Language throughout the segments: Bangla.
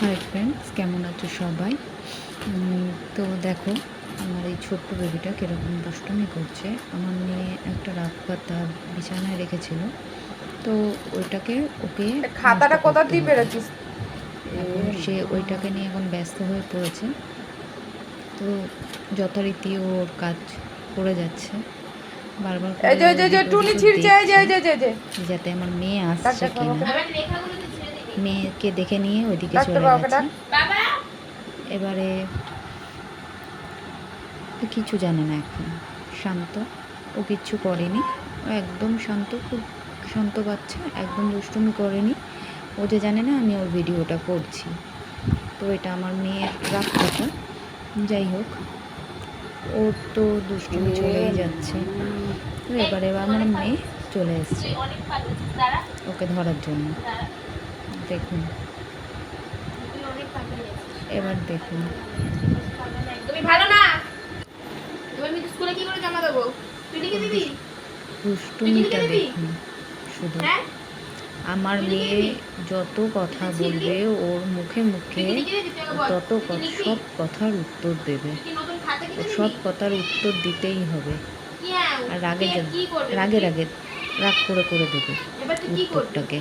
হাই ফ্রেন্ডস কেমন আছো সবাই? তো দেখো আমার এই ছোট্ট বেবিটা কীরকম দুষ্টুমি করছে। আমার মেয়ে একটা রাত পাতা বিছানায় রেখেছিল। তো ওইটাকে ওকে খাতাটা কোথা দিয়ে। পেরেছিস সে ওইটাকে নিয়ে এখন ব্যস্ত হয়ে পড়েছে। তো যথারীতি ওর কাজ করে যাচ্ছে। বারবার করে এই যে যে, যে টুনি ছিড়ছে এই যে যে যে, যে যাতে আমার মেয়ে আসছে কিনা মেয়েকে দেখে নিয়ে ওইদিকে চলে গেছে। এবারে কিছু জানে না এখন। শান্ত। ও কিচ্ছু করেনি। ও একদম শান্ত খুব শান্ত বাচ্চা একদম দুষ্টুমি করেনি। ও যে জানে না আমি ওর ভিডিওটা করছি। তো এটা আমার মেয়ের রাগ কথা। যাই হোক ওর তো দুষ্টুমি চলেই যাচ্ছে। তো এবারে আমার মেয়ে চলে এসছে। ওকে ধরার জন্য। দেখুন। এবার দেখুন। তুমি ভালো না? তুমি স্কুলে কি করে জমা দেবো? তুই লিখে দিবি? দুষ্টুমিটা দেখুন। শুধু হ্যাঁ? আমার মেয়ে যত কথা বলবে ওর মুখে মুখে। তত? সব কথার উত্তর দেবে। সব কথার উত্তর দিতেই হবে। হ্যাঁ, আর রাগে রাগে রাগে। রাগ করে করে দেবে? উত্তরটাকে।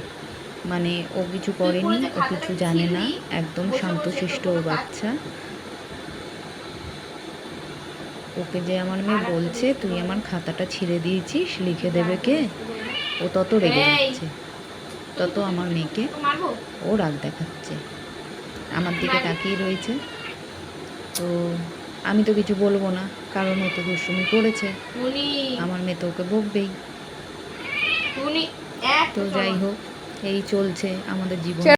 মানে ও কিছু করেনি ও কিছু জানে না। একদম শান্তশিষ্ট ও বাচ্চা। ওকে যে আমার মেয়ে বলছে তুই আমার খাতাটা ছিঁড়ে দিয়েছিস লিখে দেবে কে? ও তত রেগে যাচ্ছে। তত আমার মেয়েকে ও রাগ দেখাচ্ছে। আমার দিকে তাকিয়ে রয়েছে। তো আমি তো কিছু বলব না কারণ ও তো দুষ্টুমি করেছে। আমার মেয়ে তো ওকে বকবেই। তো যাই হোক। এই চলছে আমাদের জীবন।